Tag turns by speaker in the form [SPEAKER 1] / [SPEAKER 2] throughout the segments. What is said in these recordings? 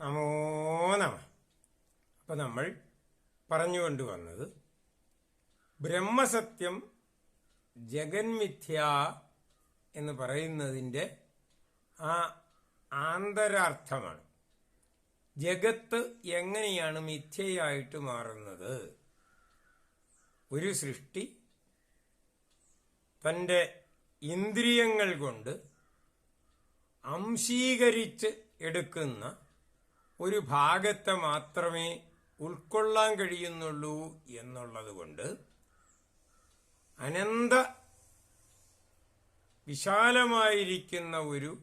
[SPEAKER 1] നമോ നമ. അപ്പം നമ്മൾ പറഞ്ഞുകൊണ്ട് വന്നത് ബ്രഹ്മസത്യം ജഗന്മിഥ്യ എന്ന് പറയുന്നതിന്റെ ആ ആന്തരാർത്ഥമാണ്. ജഗത്ത് എങ്ങനെയാണ് മിഥ്യയായിട്ട് മാറുന്നത്? ഒരു സൃഷ്ടി തന്റെ ഇന്ദ്രിയങ്ങൾ കൊണ്ട് അംശീകരിച്ച് എടുക്കുന്ന ഒരു ഭാഗത്തെ മാത്രമേ ഉൾക്കൊള്ളാൻ കഴിയുന്നുള്ളൂ എന്നുള്ളത് കൊണ്ട് അനന്ത വിശാലമായിരിക്കുന്ന ഒരു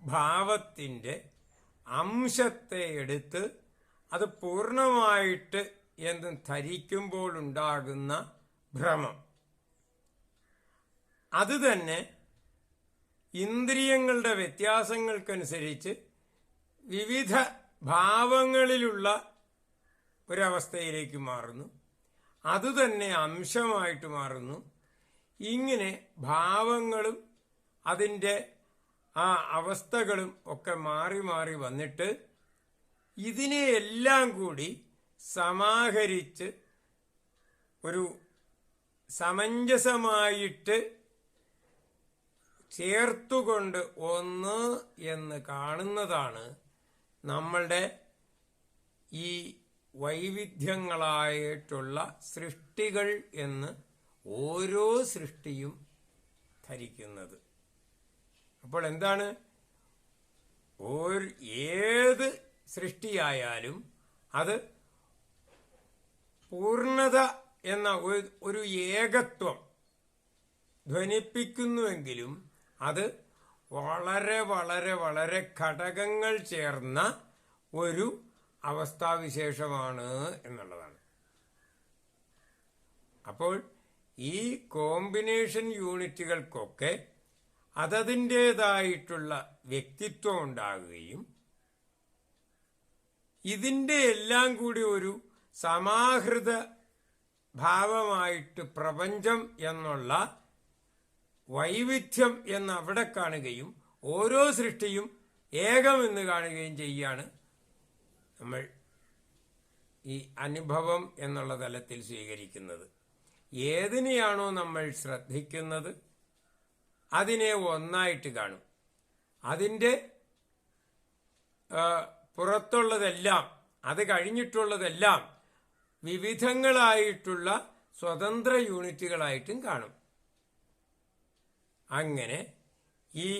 [SPEAKER 1] ഭാവത്തിന്റെ അംശത്തെ എടുത്ത് അത് പൂർണമായിട്ട് ധരിക്കുമ്പോൾ ഉണ്ടാകുന്ന ഭ്രമം. അത് തന്നെ ഇന്ദ്രിയങ്ങളുടെ വ്യത്യാസങ്ങൾക്കനുസരിച്ച് വിവിധ ഭാവങ്ങളിലുള്ള ഒരവസ്ഥയിലേക്ക് മാറുന്നു. അതുതന്നെ അംശമായിട്ട് മാറുന്നു. ഇങ്ങനെ ഭാവങ്ങളും അതിന്റെ ആ അവസ്ഥകളും ഒക്കെ മാറി മാറി വന്നിട്ട് ഇതിനെയെല്ലാം കൂടി സമാഹരിച്ച് ഒരു സമഞ്ജസമായിട്ട് ചേർത്തുകൊണ്ട് ഒന്ന് എന്ന് കാണുന്നതാണ് നമ്മളുടെ ഈ വൈവിധ്യങ്ങളായിട്ടുള്ള സൃഷ്ടികൾ എന്ന് ഓരോ സൃഷ്ടിയും ധരിക്കുന്നത്. അപ്പോൾ എന്താണ്? ഒരു ഏത് സൃഷ്ടിയായാലും അത് പൂർണത എന്ന ഒരു- ഏകത്വം ധ്വനിപ്പിക്കുന്നുവെങ്കിലും അത് വളരെ വളരെ വളരെ ഘടകങ്ങൾ ചേർന്ന ഒരു അവസ്ഥാവിശേഷമാണ് എന്നുള്ളതാണ്. അപ്പോൾ ഈ കോമ്പിനേഷൻ യൂണിറ്റുകൾക്കൊക്കെ അതതിന്റെതായിട്ടുള്ള വ്യക്തിത്വം ഉണ്ടാകുകയും ഇതിന്റെ എല്ലാം കൂടി ഒരു സമാഹൃത ഭാവമായിട്ട് പ്രപഞ്ചം എന്നുള്ള വൈവിധ്യം എന്ന് അവിടെ കാണുകയും ഓരോ സൃഷ്ടിയും ഏകമെന്ന് കാണുകയും ചെയ്യുകയാണ് നമ്മൾ ഈ അനുഭവം എന്നുള്ള തലത്തിൽ സ്വീകരിക്കുന്നത്. ഏതിനെയാണോ നമ്മൾ ശ്രദ്ധിക്കുന്നത് അതിനെ ഒന്നായിട്ട് കാണും. അതിന്റെ പുറത്തുള്ളതെല്ലാം അത് കഴിഞ്ഞിട്ടുള്ളതെല്ലാം വിവിധങ്ങളായിട്ടുള്ള സ്വതന്ത്ര യൂണിറ്റുകളായിട്ടും കാണും. അങ്ങനെ ഈ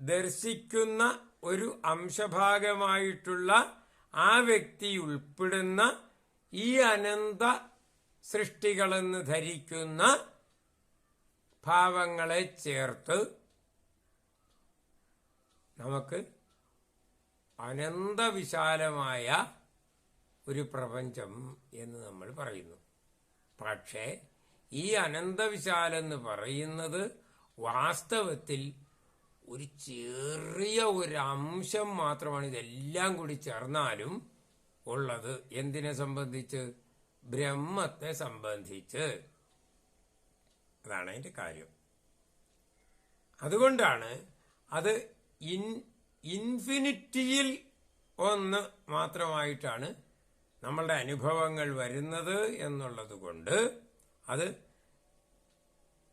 [SPEAKER 1] ദർശിക്കുന്ന ഒരു അംശഭാഗമായിട്ടുള്ള ആ വ്യക്തി ഉൾപ്പെടുന്ന ഈ അനന്ത സൃഷ്ടികളെന്ന് ധരിക്കുന്ന ഭാവങ്ങളെ ചേർത്ത് നമുക്ക് അനന്തവിശാലമായ ഒരു പ്രപഞ്ചം എന്ന് നമ്മൾ പറയുന്നു. പക്ഷേ ഈ അനന്തവിശാലെന്ന് പറയുന്നത് വാസ്തവത്തിൽ ഒരു ചെറിയ ഒരു അംശം മാത്രമാണ് ഇതെല്ലാം കൂടി ചേർന്നാലും ഉള്ളത്. എന്തിനെ സംബന്ധിച്ച്? ബ്രഹ്മത്തെ സംബന്ധിച്ച്. അതാണ് അതിന്റെ കാര്യം. അതുകൊണ്ടാണ് അത് ഇൻ ഇൻഫിനിറ്റിയിൽ ഒന്ന് മാത്രമായിട്ടാണ് നമ്മളുടെ അനുഭവങ്ങൾ വരുന്നത് എന്നുള്ളത് കൊണ്ട് അത്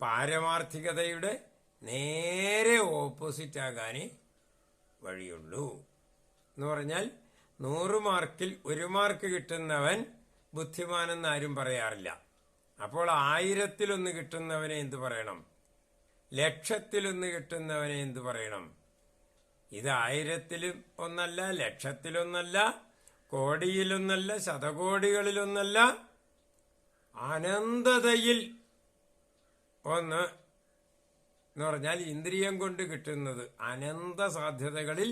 [SPEAKER 1] പാരമാർത്ഥികതയുടെ നേരെ ഓപ്പോസിറ്റ് ആകാനേ വഴിയുള്ളൂ. എന്ന് പറഞ്ഞാൽ നൂറ് മാർക്കിൽ ഒരു മാർക്ക് കിട്ടുന്നവൻ ബുദ്ധിമാനെന്ന് ആരും പറയാറില്ല. അപ്പോൾ ആയിരത്തിലൊന്ന് കിട്ടുന്നവനെ എന്തു പറയണം? ലക്ഷത്തിലൊന്ന് കിട്ടുന്നവനെ എന്തു പറയണം? ഇത് ആയിരത്തിലും ഒന്നല്ല ലക്ഷത്തിലൊന്നല്ല കോടിയിലൊന്നല്ല ശതകോടികളിലൊന്നല്ല. അനന്തതയിൽ ഒന്ന് എന്ന് പറഞ്ഞാൽ ഇന്ദ്രിയം കൊണ്ട് കിട്ടുന്നത് അനന്ത സാധ്യതകളിൽ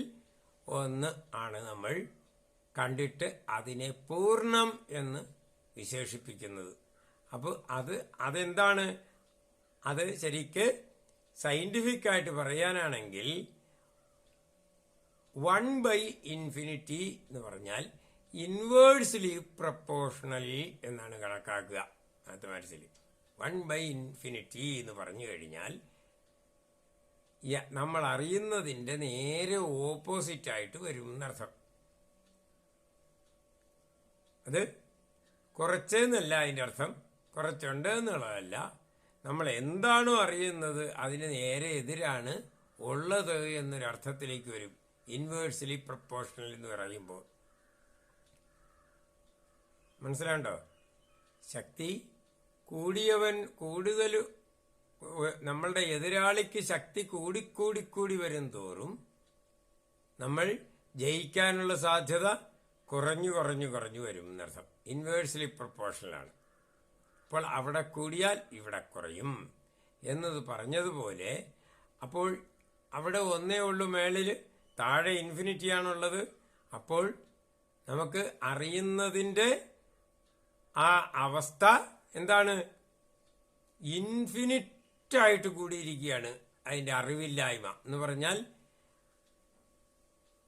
[SPEAKER 1] ഒന്ന് ആണ് നമ്മൾ കണ്ടിട്ട് അതിനെ പൂർണം എന്ന് വിശേഷിപ്പിക്കുന്നത്. അപ്പോൾ അത് അതെന്താണ്? അത് ശരിക്ക് സയന്റിഫിക് ആയിട്ട് പറയാനാണെങ്കിൽ വൺ ബൈ ഇൻഫിനിറ്റി എന്ന് പറഞ്ഞാൽ ഇൻവേഴ്സ്ലി പ്രപ്പോർഷണലി എന്നാണ് കണക്കാക്കുക. മാത്തമാറ്റിക്സിൽ വൺ ബൈ ഇൻഫിനിറ്റി എന്ന് പറഞ്ഞു കഴിഞ്ഞാൽ നമ്മൾ അറിയുന്നതിന്റെ നേരെ ഓപ്പോസിറ്റ് ആയിട്ട് വരും എന്നർത്ഥം. അത് കുറച്ചെന്നല്ല അതിന്റെ അർത്ഥം. കുറച്ചുണ്ട് എന്നുള്ളതല്ല. നമ്മൾ എന്താണോ അറിയുന്നത് അതിന് നേരെ എതിരാണ് ഉള്ളത് എന്നൊരർത്ഥത്തിലേക്ക് വരും. ഇൻവേഴ്സലി പ്രപ്പോർഷണൽ എന്ന് പറയുമ്പോൾ. മനസ്സിലാണ്ടോ ശക്തി കൂടിയവൻ കൂടുതൽ നമ്മളുടെ എതിരാളിക്ക് ശക്തി കൂടിക്കൂടിക്കൂടി വരും തോറും നമ്മൾ ജയിക്കാനുള്ള സാധ്യത കുറഞ്ഞു കുറഞ്ഞു കുറഞ്ഞു വരും എന്നർത്ഥം. ഇൻവേഴ്സ്ലി പ്രപ്പോർഷണലാണ് അപ്പോൾ അവിടെ കൂടിയാൽ ഇവിടെ കുറയും എന്നത് പറഞ്ഞതുപോലെ അപ്പോൾ അവിടെ ഒന്നേ ഉള്ളൂ മേളിൽ താഴെ ഇൻഫിനിറ്റിയാണുള്ളത് അപ്പോൾ നമുക്ക് അറിയുന്നതിന്റെ ആ അവസ്ഥ എന്താണ്? ഇൻഫിനിറ്റ് ആയിട്ട് കൂടിയിരിക്കുകയാണ് അതിന്റെ അറിവില്ലായ്മ എന്ന് പറഞ്ഞാൽ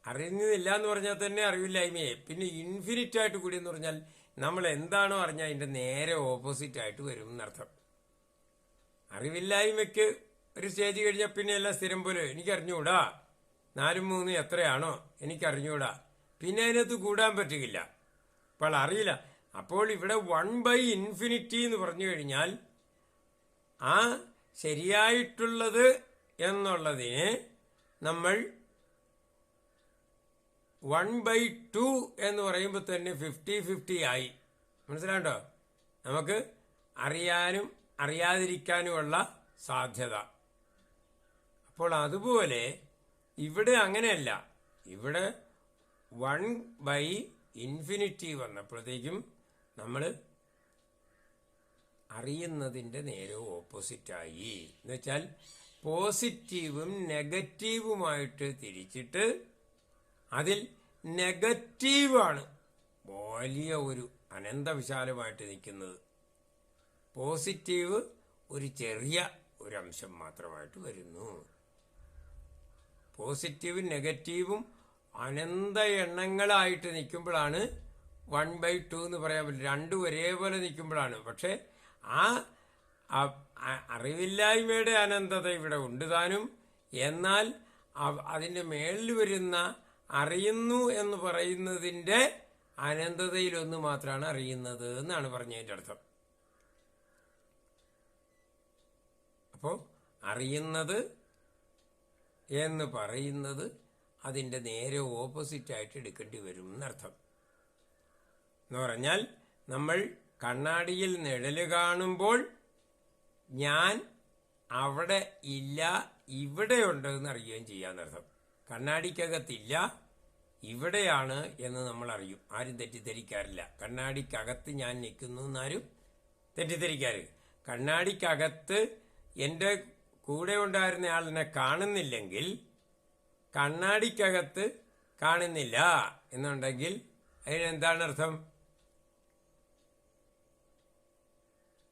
[SPEAKER 1] അറിയുന്നില്ല എന്ന് പറഞ്ഞാൽ തന്നെ അറിവില്ലായ്മയെ. പിന്നെ ഇൻഫിനിറ്റ് ആയിട്ട് കൂടി എന്ന് പറഞ്ഞാൽ നമ്മൾ എന്താണോ അറിഞ്ഞാൽ അതിന്റെ നേരെ ഓപ്പോസിറ്റ് ആയിട്ട് വരും എന്നർത്ഥം. അറിവില്ലായ്മയ്ക്ക് ഒരു സ്റ്റേജ് കഴിഞ്ഞാൽ പിന്നെ എല്ലാം സ്ഥിരം പോലെ എനിക്കറിഞ്ഞുകൂടാ? നാലും മൂന്നും എത്രയാണോ എനിക്കറിഞ്ഞുകൂടാ? പിന്നെ അതിനകത്ത് കൂടാൻ പറ്റുകയില്ല. അപ്പോൾ അറിയില്ല. അപ്പോൾ ഇവിടെ വൺ ബൈ ഇൻഫിനിറ്റി എന്ന് പറഞ്ഞു കഴിഞ്ഞാൽ ആ ശരിയായിട്ടുള്ളത് എന്നുള്ളതിനെ നമ്മൾ വൺ ബൈ ടു എന്ന് പറയുമ്പോൾ തന്നെ ഫിഫ്റ്റി ഫിഫ്റ്റി ആയി. മനസ്സിലാണ്ടോ നമുക്ക് അറിയാനും അറിയാതിരിക്കാനുമുള്ള സാധ്യത. അപ്പോൾ അതുപോലെ ഇവിടെ അങ്ങനെയല്ല. ഇവിടെ വൺ ബൈ ഇൻഫിനിറ്റി വന്നപ്പോഴത്തേക്കും നമ്മൾ അറിയുന്നതിന്റെ നേരെ ഓപ്പോസിറ്റായി. എന്ന് വെച്ചാൽ പോസിറ്റീവും നെഗറ്റീവുമായിട്ട് തിരിച്ചിട്ട് അതിൽ നെഗറ്റീവാണ് വലിയ ഒരു അനന്തവിശാലമായിട്ട് നിൽക്കുന്നത്. പോസിറ്റീവ് ഒരു ചെറിയ ഒരു അംശം മാത്രമായിട്ട് വരുന്നു. പോസിറ്റീവും നെഗറ്റീവും അനന്ത എണ്ണങ്ങളായിട്ട് നിൽക്കുമ്പോഴാണ് വൺ ബൈ ടു എന്ന് പറയാൻ പറ്റില്ല. രണ്ടും ഒരേപോലെ നിൽക്കുമ്പോഴാണ്. പക്ഷേ ആ അറിവില്ലായ്മയുടെ അനന്തത ഇവിടെ ഉണ്ട് താനും. എന്നാൽ അതിന്റെ മേളിൽ വരുന്ന അറിയുന്നു എന്ന് പറയുന്നതിന്റെ അനന്തതയിലൊന്ന് മാത്രമാണ് അറിയുന്നത് എന്നാണ് പറഞ്ഞതിന്റെ അർത്ഥം. അപ്പോൾ അറിയുന്നത് എന്ന് പറയുന്നത് അതിന്റെ നേരെ ഓപ്പോസിറ്റായിട്ട് എടുക്കേണ്ടി വരും എന്നർത്ഥം. എന്ന് പറഞ്ഞാൽ നമ്മൾ കണ്ണാടിയിൽ നിഴൽ കാണുമ്പോൾ ഞാൻ അവിടെ ഇല്ല ഇവിടെ ഉണ്ട് എന്ന് അറിയുകയും ചെയ്യാന്നർത്ഥം കണ്ണാടിക്കകത്തില്ല ഇവിടെയാണ് എന്ന് നമ്മൾ അറിയും. ആരും തെറ്റിദ്ധരിക്കാറില്ല. കണ്ണാടിക്കകത്ത് ഞാൻ നിൽക്കുന്നു എന്നാരും തെറ്റിദ്ധരിക്കാറ് കണ്ണാടിക്കകത്ത് എന്റെ കൂടെ ഉണ്ടായിരുന്ന ആളിനെ കാണുന്നില്ലെങ്കിൽ കണ്ണാടിക്കകത്ത് കാണുന്നില്ല എന്നുണ്ടെങ്കിൽ അതിനെന്താണ് അർത്ഥം?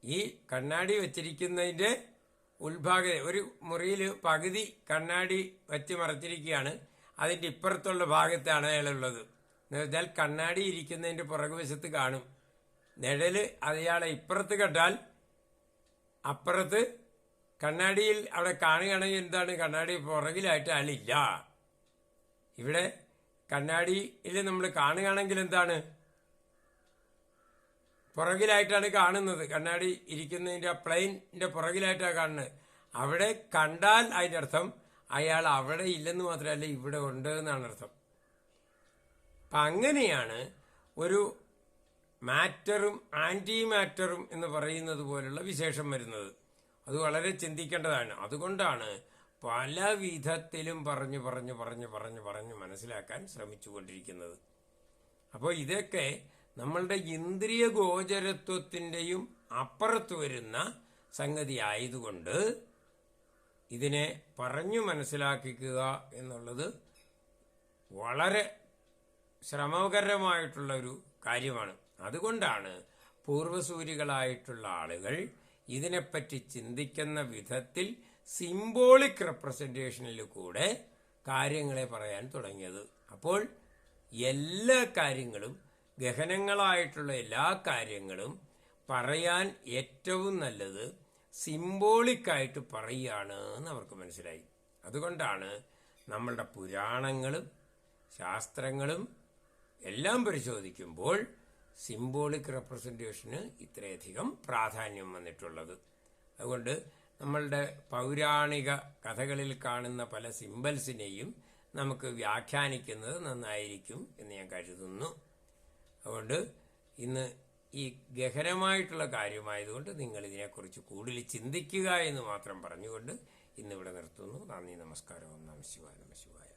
[SPEAKER 1] ഈ കണ്ണാടി വെച്ചിരിക്കുന്നതിന്റെ ഉൾഭാഗ ഒരു മുറിയിൽ പകുതി കണ്ണാടി വെച്ച് മറച്ചിരിക്കുകയാണ്. അതിന്റെ ഇപ്പുറത്തുള്ള ഭാഗത്താണ് അയാളുള്ളത്. എന്ന് വെച്ചാൽ കണ്ണാടി ഇരിക്കുന്നതിന്റെ പുറകുവശത്ത് കാണും. നിഴൽ അയാളെ ഇപ്പുറത്ത് കണ്ടാൽ അപ്പുറത്ത് കണ്ണാടിയിൽ അവിടെ കാണുകയാണെങ്കിൽ എന്താണ്? കണ്ണാടി പുറകിലായിട്ട് ആളില്ല ഇവിടെ കണ്ണാടിയിൽ നമ്മൾ കാണുകയാണെങ്കിൽ എന്താണ്? പുറകിലായിട്ടാണ് കാണുന്നത്. കണ്ണാടി ഇരിക്കുന്നതിന്റെ ആ പ്ലെയിനിന്റെ പുറകിലായിട്ടാണ് കാണുന്നത്. അവിടെ കണ്ടാൽ അതിന്റെ അർത്ഥം അയാൾ അവിടെ ഇല്ലെന്ന് മാത്രമല്ല ഇവിടെ ഉണ്ട് എന്നാണ് അർത്ഥം. അപ്പം അങ്ങനെയാണ് ഒരു മാറ്ററും ആന്റി മാറ്ററും എന്ന് പറയുന്നത് പോലുള്ള വിശേഷം വരുന്നത്. അത് വളരെ ചിന്തിക്കേണ്ടതാണ്. അതുകൊണ്ടാണ് പല വിധത്തിലും പറഞ്ഞു പറഞ്ഞു പറഞ്ഞു പറഞ്ഞു പറഞ്ഞു മനസ്സിലാക്കാൻ ശ്രമിച്ചുകൊണ്ടിരിക്കുന്നത്. അപ്പോൾ ഇതൊക്കെ നമ്മളുടെ ഇന്ദ്രിയ ഗോചരത്വത്തിന്റെയും അപ്പുറത്ത് വരുന്ന സംഗതി ആയതുകൊണ്ട് ഇതിനെ പറഞ്ഞു മനസ്സിലാക്കിക്കുക എന്നുള്ളത് വളരെ ശ്രമകരമായിട്ടുള്ള ഒരു കാര്യമാണ്. അതുകൊണ്ടാണ് പൂർവസൂരികളായിട്ടുള്ള ആളുകൾ ഇതിനെപ്പറ്റി ചിന്തിക്കുന്ന വിധത്തിൽ സിംബോളിക് റെപ്രസെന്റേഷനിൽ കൂടെ കാര്യങ്ങളെ പറയാൻ തുടങ്ങിയത്. അപ്പോൾ എല്ലാ കാര്യങ്ങളും ഗഹനങ്ങളായിട്ടുള്ള എല്ലാ കാര്യങ്ങളും പറയാൻ ഏറ്റവും നല്ലത് സിംബോളിക്കായിട്ട് പറയുകയാണ് എന്ന് അവർക്ക് മനസ്സിലായി. അതുകൊണ്ടാണ് നമ്മളുടെ പുരാണങ്ങളും ശാസ്ത്രങ്ങളും എല്ലാം പരിശോധിക്കുമ്പോൾ സിംബോളിക് റെപ്രസെന്റേഷന് ഇത്രയധികം പ്രാധാന്യം വന്നിട്ടുള്ളത്. അതുകൊണ്ട് നമ്മളുടെ പൗരാണിക കഥകളിൽ കാണുന്ന പല സിംബൽസിനെയും നമുക്ക് വ്യാഖ്യാനിക്കുന്നത് നന്നായിരിക്കും എന്ന് ഞാൻ കരുതുന്നു. അതുകൊണ്ട് ഇന്ന് ഈ ഗഹനമായിട്ടുള്ള കാര്യമായതുകൊണ്ട് നിങ്ങൾ ഇതിനെക്കുറിച്ച് കൂടുതൽ ചിന്തിക്കുക എന്ന് മാത്രം പറഞ്ഞുകൊണ്ട് ഇന്നിവിടെ നിർത്തുന്നു. നന്ദി നമസ്കാരം. ഓം നമ ശിവായ നമ ശിവായ.